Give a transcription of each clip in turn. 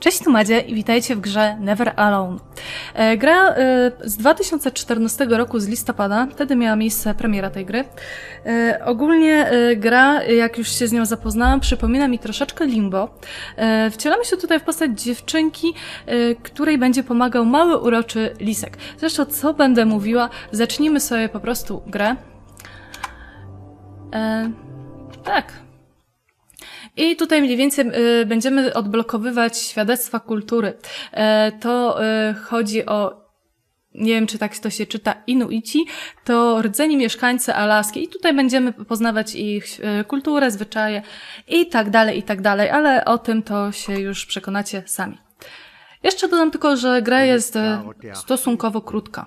Cześć, tu Madzia i witajcie w grze Never Alone. E, Gra e, z 2014 roku, z listopada, wtedy miała miejsce premiera tej gry. E, Ogólnie gra, jak już się z nią zapoznałam, przypomina mi troszeczkę Limbo. Wcielamy się tutaj w postać dziewczynki, której będzie pomagał mały, uroczy lisek. Zresztą, co będę mówiła, zacznijmy sobie po prostu grę. Tak, i tutaj mniej więcej y, będziemy odblokowywać świadectwa kultury. E, to y, chodzi o, nie wiem czy tak to się czyta, Inuici, to rdzeni mieszkańcy Alaski. I tutaj będziemy poznawać ich y, kulturę, zwyczaje i tak dalej, i tak dalej, ale o tym to się już przekonacie sami. Jeszcze dodam tylko, że gra jest stosunkowo krótka.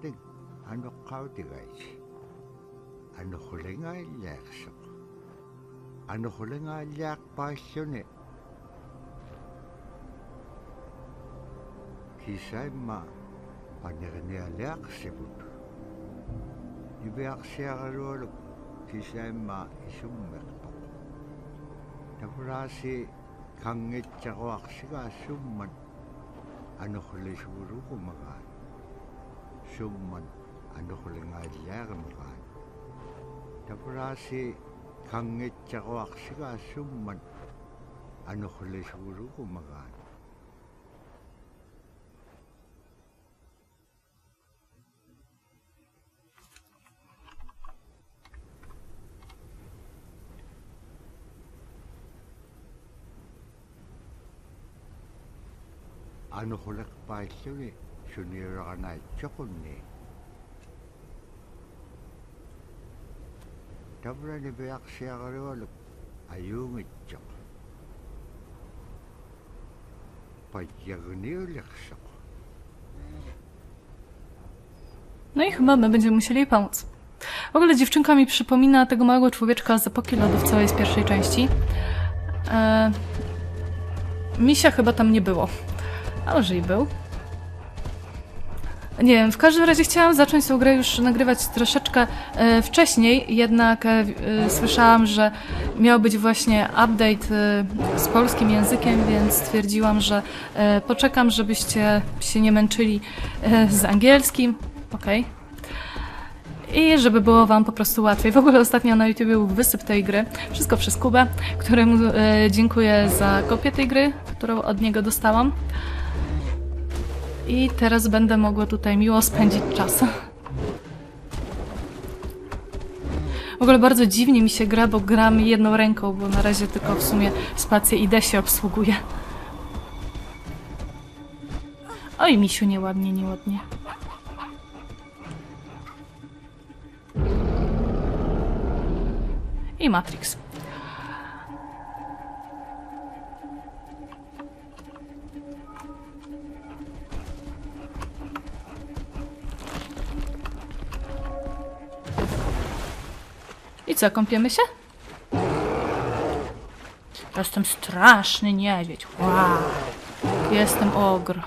иккутик анеққаутигайс анерулингааллаақсоқ анерулингааллаақпааллуни кисаимма панерниалеақсивут ивеарсиаралуалук кисаимма исуммеқпақ тафулааси кангитсаруарсигаасуммат анерлисуулугумагаат şumman anuqulingaalliarimaqaan tapuraasi qanngitsaquarsigaa summan anuqlisuulugumaqaan anuquleqpailluni tapuraasi kangitsaquaqsigaassumman anuqulisuulugumagaan anuquliqpaalluni suniuraqanaitsoqunni tavrani piaqsiaqarualuk ajuungitsoq pajjagniuliqsoq No i chyba my będziemy musieli jej pomóc. W ogóle dziewczynka mi przypomina tego małego człowieczka z epoki lodów całej z pierwszej części. E... Misia chyba tam nie było. A może i był? Nie wiem, w każdym razie chciałam zacząć tę grę już nagrywać troszeczkę e, wcześniej, jednak e, e, słyszałam, że miał być właśnie update e, z polskim językiem, więc stwierdziłam, że e, poczekam, żebyście się nie męczyli z angielskim. Okej. I żeby było Wam po prostu łatwiej. W ogóle ostatnio na YouTube był wysyp tej gry. Wszystko przez Kubę, któremu dziękuję za kopię tej gry, którą od niego dostałam. I teraz będę mogła tutaj miło spędzić czas. W ogóle bardzo dziwnie mi się gra, bo gram jedną ręką, bo na razie tylko w sumie spację i się obsługuje. Oj, misiu, nieładnie, nieładnie. I Matrix. Co, kąpiemy się? Jestem straszny niedźwiedź. Wow. Jestem ogr.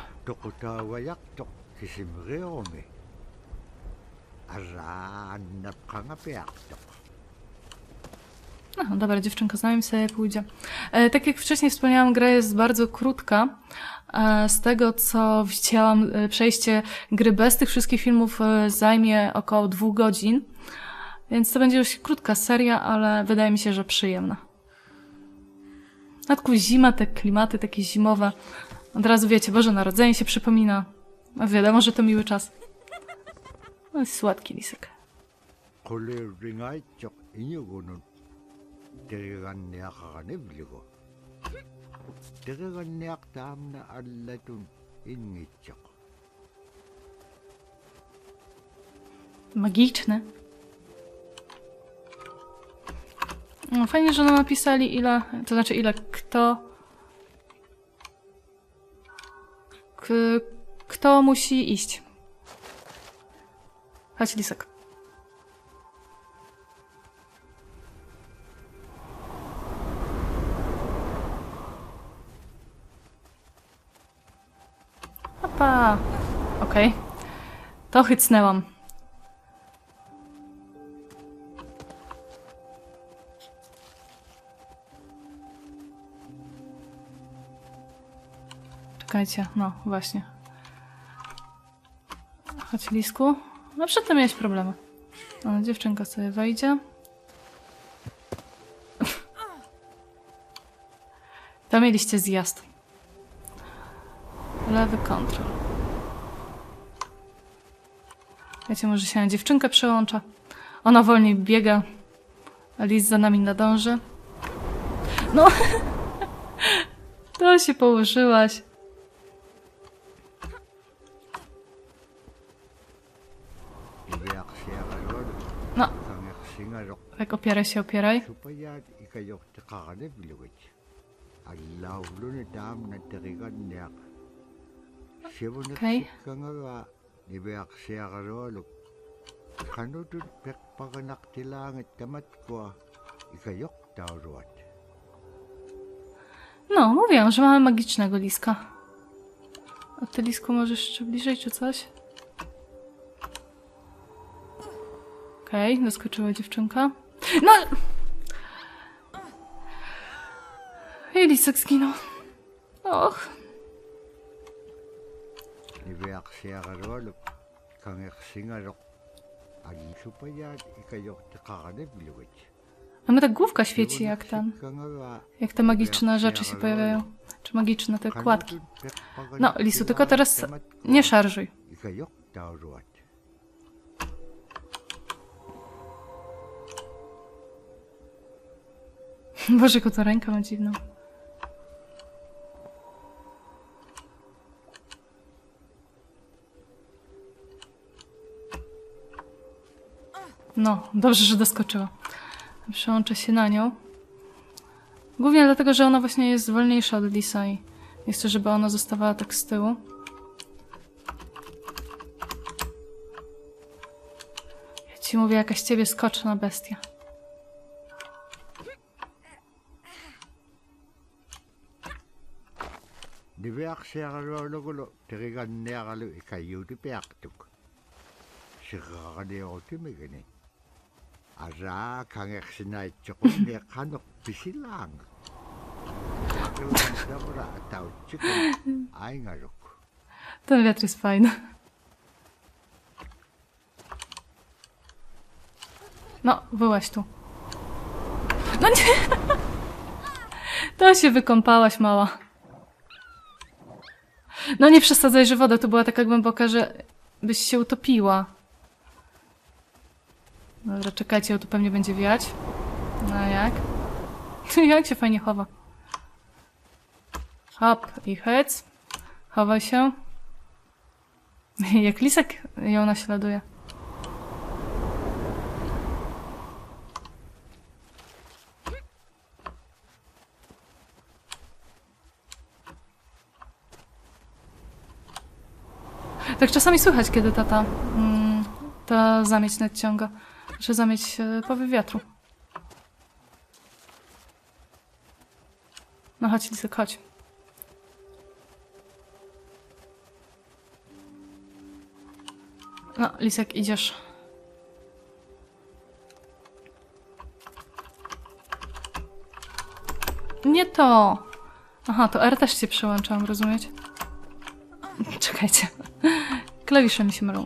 No, dobra, dziewczynka, z nami sobie pójdzie. E, tak jak wcześniej wspomniałam, gra jest bardzo krótka. E, z tego, co widziałam, e, przejście gry bez tych wszystkich filmów e, zajmie około dwóch godzin. Więc to będzie już krótka seria, ale wydaje mi się, że przyjemna. Dodatku zima, te klimaty takie zimowe. Od razu wiecie, Boże Narodzenie się przypomina. A wiadomo, że to miły czas. No, jest słodki lisek. Magiczny. No, fajnie, że nam napisali ile, to znaczy ile kto k, kto musi iść. Chodź, Lisek. Opa. Okej. To chycnęłam. Czekajcie, no właśnie. Chodź, Lisku. No przedtem miałeś problemy. O, dziewczynka sobie wejdzie. To mieliście zjazd. Lewy kontrol. Wiecie, może się na dziewczynkę przełącza. Ona wolniej biega. A Liz za nami nadąży. No! To się położyłaś. No, tak opieraj się, opieraj. tamatkua ikajoqtauruat. No, mówiłam, że mamy magicznego liska. A ty, lisku, możesz jeszcze bliżej, czy coś? Okej, doskoczyła dziewczynka. No! I lisek zginął. Och, a my tak główka świeci, jak ten, jak te magiczne rzeczy się pojawiają. Czy magiczne te kładki. No, Lisu, tylko teraz nie szarżuj. Boże, jaką to rękę ma dziwną. No, dobrze, że doskoczyła. Przełączę się na nią. Głównie dlatego, że ona właśnie jest wolniejsza od Lisa i nie chcę, żeby ona zostawała tak z tyłu. Ja ci mówię, jakaś ciebie skoczna bestia. Niviaqsiaqalualugulu teriganniaqalu ikayuuti piaqtuk. Siqaqaniortimigani. Araa kangersinaaitsoqunni qanuq pisilaanga. Aqilantavra atautsikun aingaluk. Ten wiatr jest fajny. No, byłaś tu. No nie! To się wykąpałaś, mała. No nie przesadzaj, że woda tu była taka głęboka, że byś się utopiła. Dobra, czekajcie, tu pewnie będzie wiać. No jak? Jak się fajnie chowa. Hop i hec. Chowaj się. Jak lisek ją naśladuje. Tak czasami słychać, kiedy tata mm, ta zamieć nadciąga. Że zamieć e, powie wiatru. No chodź, lisek, chodź. No, Lisek, idziesz. Nie to. Aha, to R też się przełączam, rozumiecie? Czekajcie. Klawisze mi się mylą.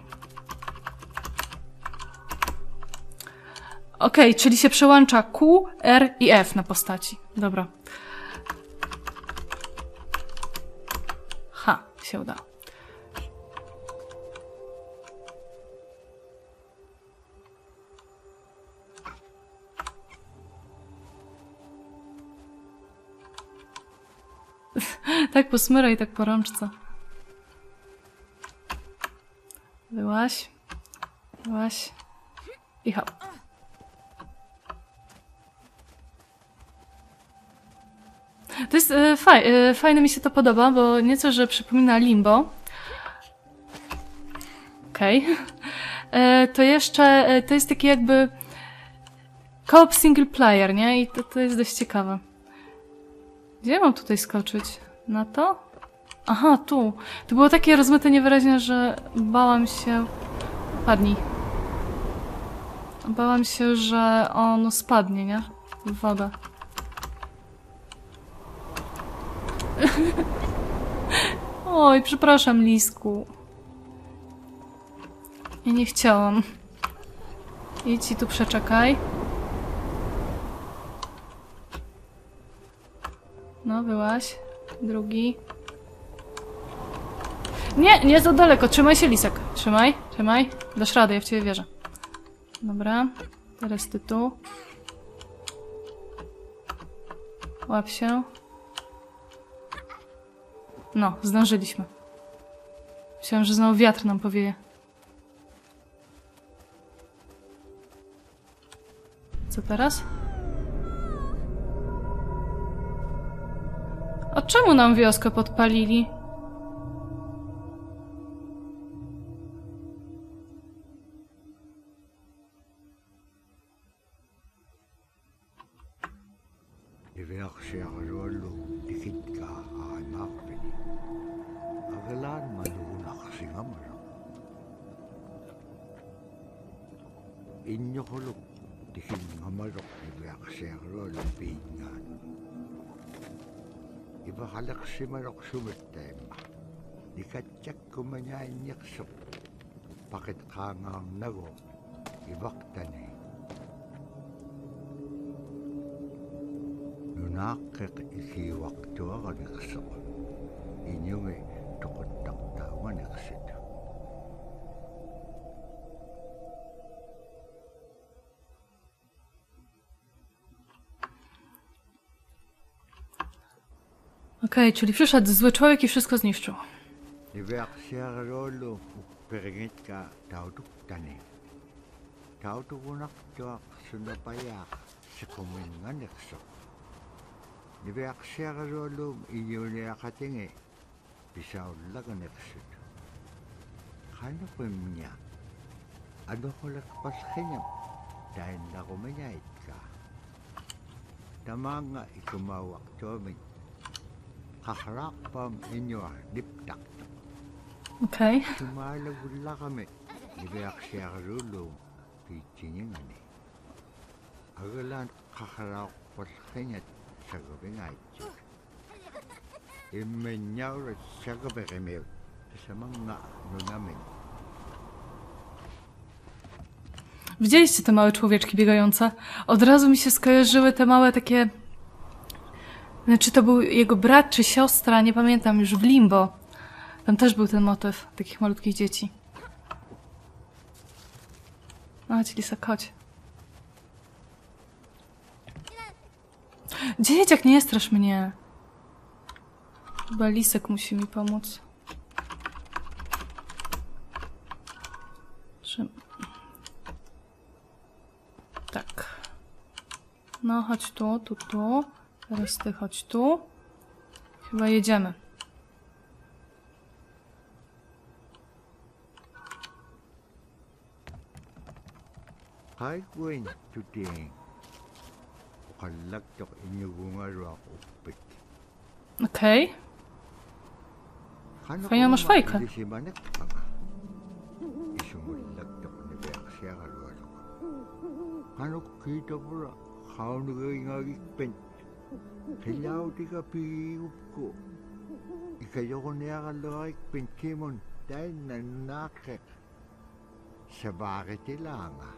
Okej, czyli się przełącza Q, R i F na postaci. Dobra. Ha, się udało. tak posmyraj, tak po rączce. Byłaś. Byłaś. I hop. To jest e, faj, e, fajne, mi się to podoba, bo nieco, że przypomina Limbo. Okej. E, To jeszcze, e, to jest taki jakby co-op single player, nie? I to, to jest dość ciekawe. Gdzie mam tutaj skoczyć? Na to? Aha, tu. To było takie rozmyte niewyraźnie, że bałam się... Padnij. Bałam się, że on spadnie, nie? W wodę. Oj, przepraszam, Lisku. Ja nie chciałam. Idź i tu przeczekaj. No, byłaś. Drugi. Nie, nie za daleko. Trzymaj się, Lisek. Trzymaj, trzymaj. Dasz radę, ja w ciebie wierzę. Dobra. Teraz ty tu. Łap się. No, zdążyliśmy. Myślałam, że znowu wiatr nam powieje. Co teraz? A czemu nam wioskę podpalili? inyo hulog dikin nga marok niya kasero lupingan. Iba halak si marok sumitema. Dikatsak kumanyain yaksok. Pakit kangang nago. Ibaktani. Nunakik isiwak tuwa ka niksok. Inyong eh tukot taktawa niksik. Iveaqsiaruullum iñuniaqatingi pisaullaganiqsit qanuqimña anuqulaqpallqiñam tainnaqumiñaitka tamaanga ikumauaqtuamik qaqraaqpam iñua niptaqta Okej. Tumalagullaqami iviaqsiaqluulu piitsiningani. Agalaan tasamanga nunamin. Widzieliście te małe człowieczki biegające? Od razu mi się skojarzyły te małe takie... Znaczy to był jego brat czy siostra, nie pamiętam już, w Limbo. Tam też był ten motyw takich malutkich dzieci. No chodź, Lisek, chodź. Dzieciak, nie strasz mnie. Chyba Lisek musi mi pomóc. Czym... Tak. No, chodź tu, tu, tu. Teraz ty chodź tu. Chyba jedziemy. Qaikuin tutiin. Qallaqtoq iñugungaruaq uppit. Okej. Fajna masz fajkę. Qaunugingagikpen. Qillautika piigupku. Ikayoquniaqalluaqikpen kimun tainnaaqeq. Sabaaqitilaanga.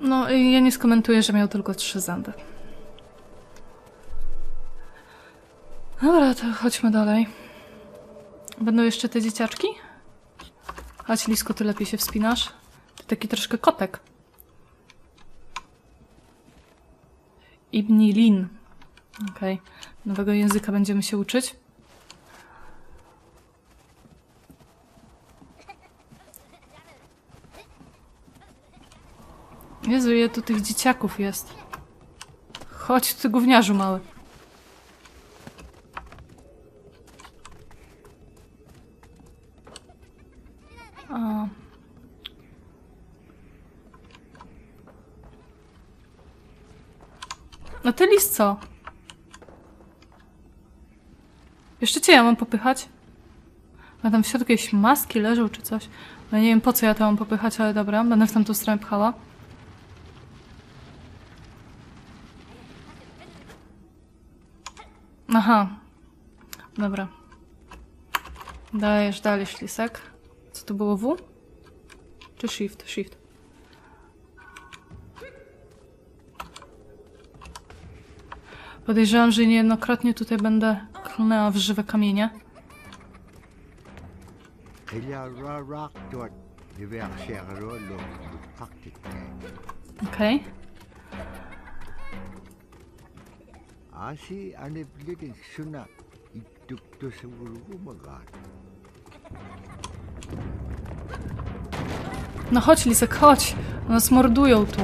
No, y, ja nie skomentuję, że miał tylko trzy zęby. Dobra, to chodźmy dalej. Będą jeszcze te dzieciaczki? Chodź, Lisko, ty lepiej się wspinasz. Taki troszkę kotek. Ibni Lin. Okej. Nowego języka będziemy się uczyć. Jezu, ile tu tych dzieciaków jest. Chodź, ty gówniarzu mały. A. No ty list co? Jeszcze cię ja mam popychać? A tam w środku jakieś maski leżą czy coś. No nie wiem po co ja to mam popychać, ale dobra, będę w tamtą stronę pchała. Aha. Dobra. Dajesz dalej ślisek. Co to było W? Czy shift? Shift. Podejrzewam, że niejednokrotnie tutaj będę klnęła w żywe kamienie. Praktik. Okej. Asi suna urugu magat. No chodź, Lisek, chodź. Nas mordują tu.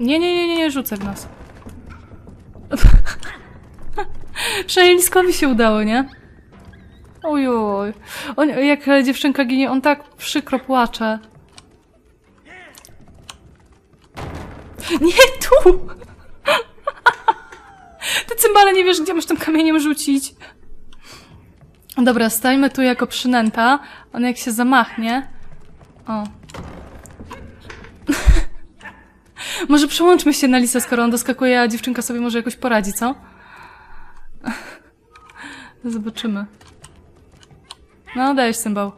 Nie, nie, nie, nie, nie rzucę w nas. Przynajmniej Liskowi się udało, nie? Ojoj. On, jak dziewczynka ginie, on tak przykro płacze. Nie tu! Ty cymbale nie wiesz, gdzie masz tym kamieniem rzucić. Dobra, stajmy tu jako przynęta. On jak się zamachnie... O. może przełączmy się na Lisę, skoro on doskakuje, a dziewczynka sobie może jakoś poradzi, co? Zobaczymy. No, dajesz cymbał.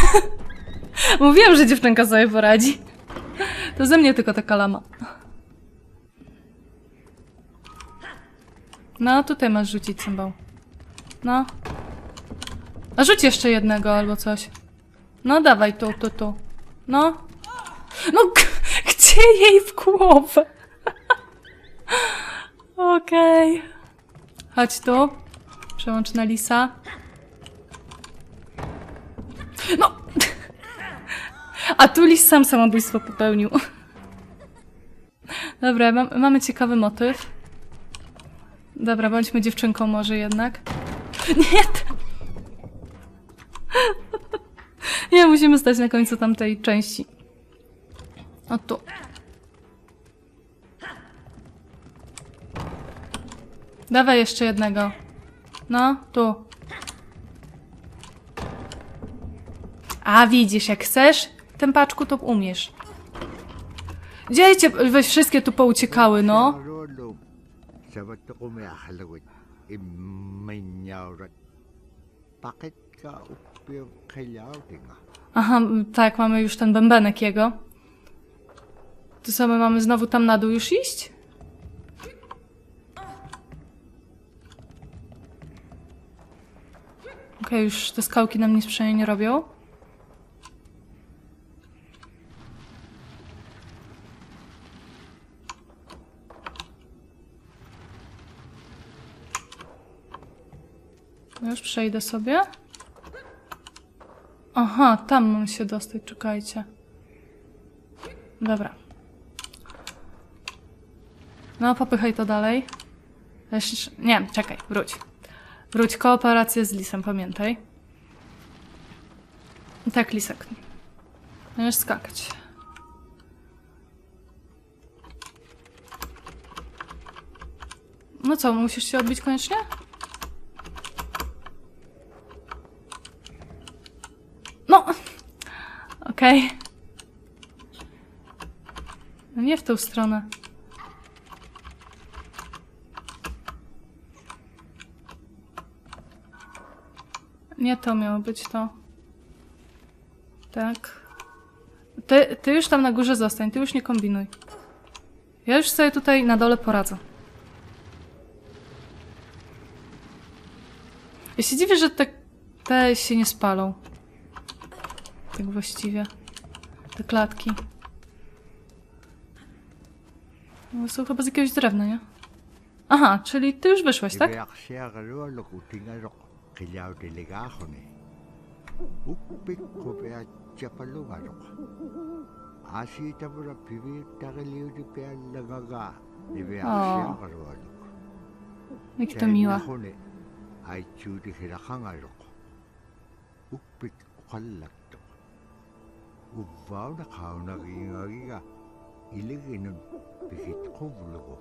Mówiłam, że dziewczynka sobie poradzi. To ze mnie tylko taka lama. No, tutaj masz rzucić cymbał. No. A rzuć jeszcze jednego albo coś. No, dawaj tu, tu, tu. No. No, gdzie jej w głowę? Okej. Chodź tu. Przełącz na lisa. No! A tu lis sam samobójstwo popełnił. Dobra, mam, mamy ciekawy motyw. Dobra, bądźmy dziewczynką może jednak. Nie! Nie, musimy stać na końcu tamtej części. O tu. Dawaj jeszcze jednego. No, tu. A widzisz, jak chcesz, tempaczku, to umiesz. Gdzie cię, weź wszystkie tu pouciekały, no. Aha, tak, mamy już ten bębenek jego. To co, my mamy znowu tam na dół już iść? Okej, już te skałki nam nic przynajmniej nie robią. No Już przejdę sobie. Aha, tam mam się dostać, czekajcie. Dobra. No, popychaj to dalej. Nie, czekaj, wróć. Wróć, kooperację z Lisem, pamiętaj. Tak, Lisek. Możesz skakać. No co, musisz się odbić koniecznie? No! Okej. No nie w tą stronę. Nie to miało być to. Tak. Ty, ty już tam na górze zostań, ty już nie kombinuj. Ja już sobie tutaj na dole poradzę. Ja się dziwię, że te Te się nie spalą. Tak właściwie. Te klatki. No, są chyba z jakiegoś drewna, nie? Aha, czyli ty już wyszłeś, tak? qillaw delegajone ukpikko pea chapalugaloqa asiitamura piviittaqiliuni pea lagaga niveaqsiaqarualuq miktumiuaqune aitsuuti qilaqangaluqa ukpik uqallaktuq uvvauna qaunagiingagiga ileginun pikitquvlugu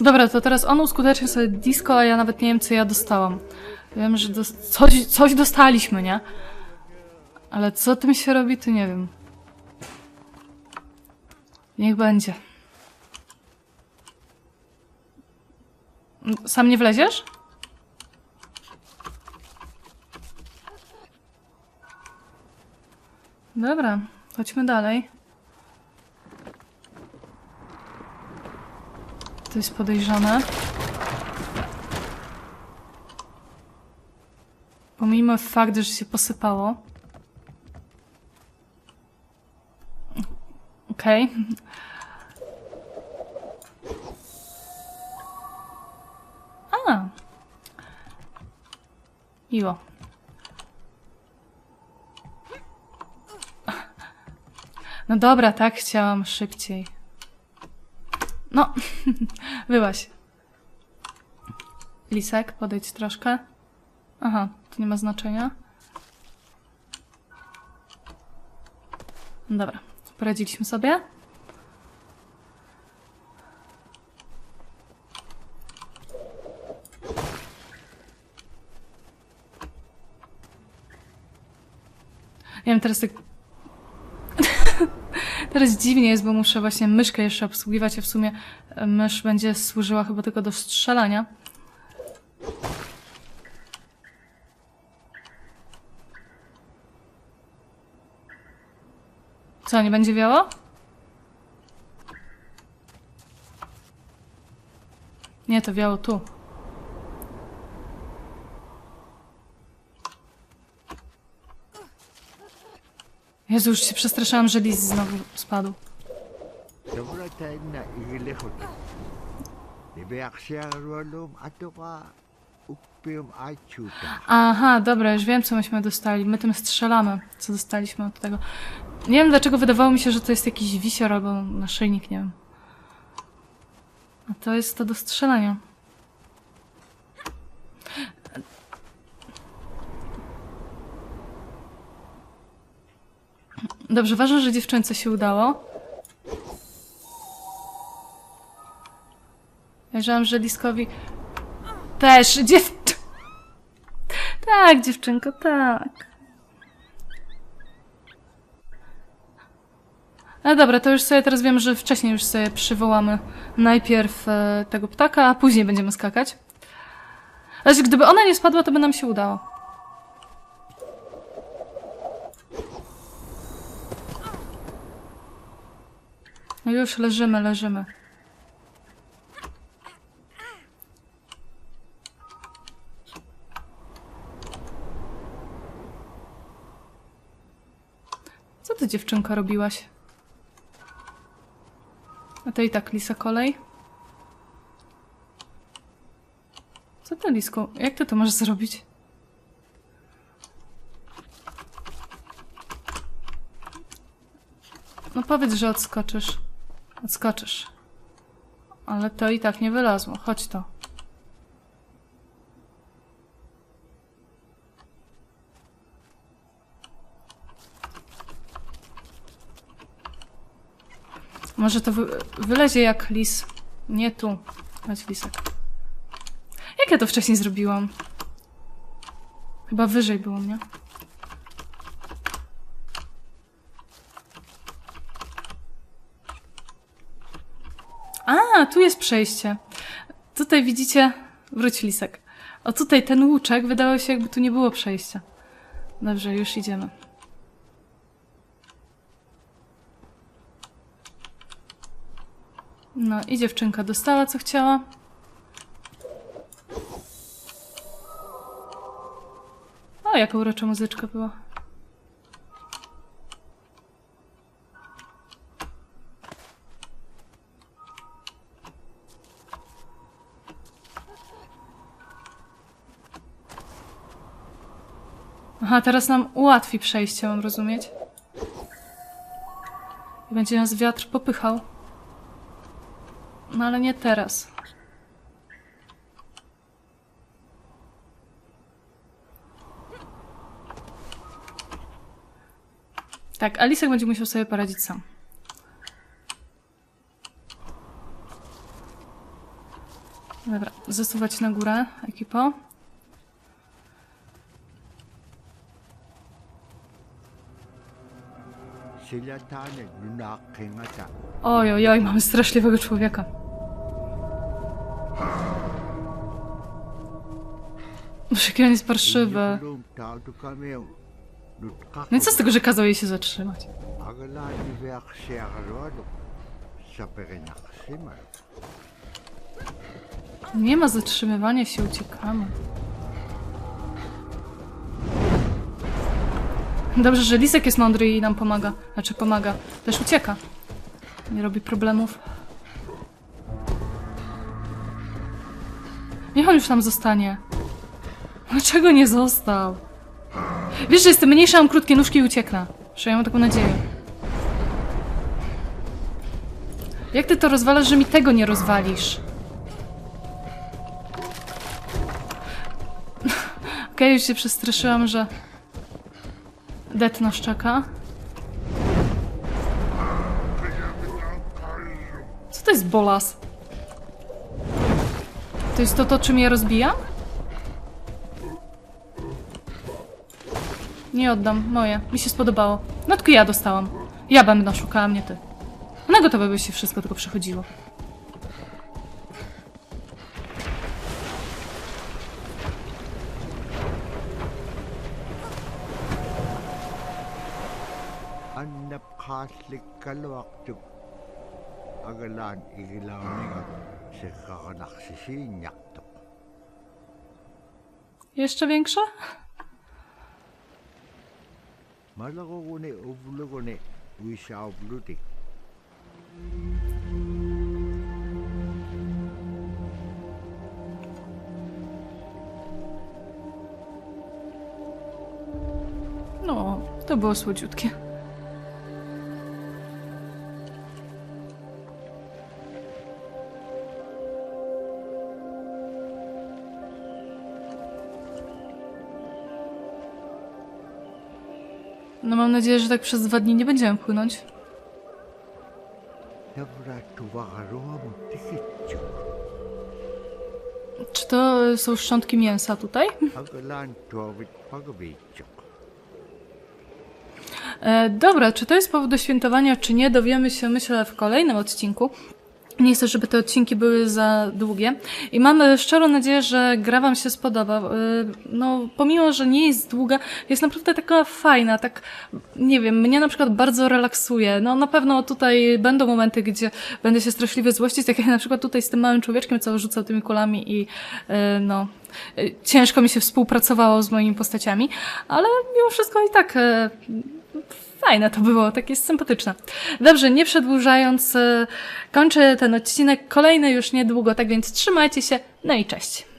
Dobra, to teraz on uskutecznie sobie disco, a ja nawet nie wiem, co ja dostałam. Wiem, że dos- coś, coś dostaliśmy, nie? Ale co tym się robi, to nie wiem. Niech będzie. Sam nie wleziesz? Dobra, chodźmy dalej. To jest podejrzane. Pomimo fakt, że się posypało. Okej. A. Miło. No dobra, tak chciałam szybciej. No, byłaś. Lisek, podejdź troszkę. Aha, to nie ma znaczenia. Dobra, poradziliśmy sobie. Nie wiem, teraz tak Teraz dziwnie jest, bo muszę właśnie myszkę jeszcze obsługiwać, a w sumie e, mysz będzie służyła chyba tylko do strzelania. Co, nie będzie wiało? Nie, to wiało tu. Jezu, już się przestraszyłam, że lis znowu spadł. Aha, dobra, już wiem, co myśmy dostali. My tym strzelamy, co dostaliśmy od tego. Nie wiem, dlaczego wydawało mi się, że to jest jakiś wisior albo naszyjnik, nie wiem. A to jest to do strzelania. Dobrze, ważne, że dziewczynce się udało. Wierzyłam, że Liskowi też. Dziew... Tak, dziewczynko, tak. No dobra, to już sobie teraz wiem, że wcześniej już sobie przywołamy najpierw e, tego ptaka, a później będziemy skakać. Ale gdyby ona nie spadła, to by nam się udało. Już leżymy, leżymy. Co ty dziewczynko robiłaś? A to i tak lisa kolej. Co ty lisku? Jak ty to możesz zrobić? No powiedz, że odskoczysz. Odskoczysz. Ale to i tak nie wylazło. Chodź to. Może to wy wylezie jak lis. Nie tu. Chodź lisek. Jak ja to wcześniej zrobiłam? Chyba wyżej było, nie? A, tu jest przejście. Tutaj widzicie... Wróć lisek. O tutaj ten łuczek wydawał się jakby tu nie było przejścia. Dobrze, już idziemy. No i dziewczynka dostała co chciała. O, jaka urocza muzyczka była. Aha, teraz nam ułatwi przejście, mam rozumieć. Będzie nas wiatr popychał. No ale nie teraz. Tak, Alisek będzie musiał sobie poradzić sam. Dobra, zasuwać na górę, ekipo. Oj, oj, oj, mamy straszliwego człowieka. Boże, jaki on jest parszywy. No i co z tego, że kazał jej się zatrzymać? Nie ma zatrzymywania się, uciekamy. Dobrze, że Lisek jest mądry i nam pomaga. Znaczy pomaga. Też ucieka. Nie robi problemów. Niech on już tam zostanie. Dlaczego nie został? Wiesz, że jestem mniejsza, mam krótkie nóżki i ucieknę. Że ja mam taką nadzieję. Jak ty to rozwalasz, że mi tego nie rozwalisz? Okej, już się przestraszyłam, że Det nas czeka. Co to jest bolas? To jest to, to czym je rozbijam? Nie oddam, moje. Mi się spodobało. No tylko ja dostałam. Ja będę szukała, mnie ty. Na gotowe by się wszystko tylko przechodziło. Annap khaslik kalwak tuk. Agalan igilaw ningat. Si kakanaksisiinyak tuk. Jeszcze ubulo kuni. Wisha ublutik. No, to było słodziutkie. Mam nadzieję, że tak przez dwa dni nie będziemy płynąć. Czy to są szczątki mięsa tutaj? E, dobra, czy to jest powód do świętowania, czy nie, dowiemy się, myślę, w kolejnym odcinku. Nie chcę, żeby te odcinki były za długie. I mam szczerą nadzieję, że gra Wam się spodoba. E, No, pomimo, że nie jest długa, jest naprawdę taka fajna, tak, nie wiem, mnie na przykład bardzo relaksuje. No, na pewno tutaj będą momenty, gdzie będę się straszliwie złościć, tak jak na przykład tutaj z tym małym człowieczkiem, co rzucał tymi kulami i, e, no, e, ciężko mi się współpracowało z moimi postaciami, ale mimo wszystko i tak fajne to było, takie sympatyczne. Dobrze, nie przedłużając, e, kończę ten odcinek. Kolejny już niedługo, tak więc trzymajcie się. No i cześć.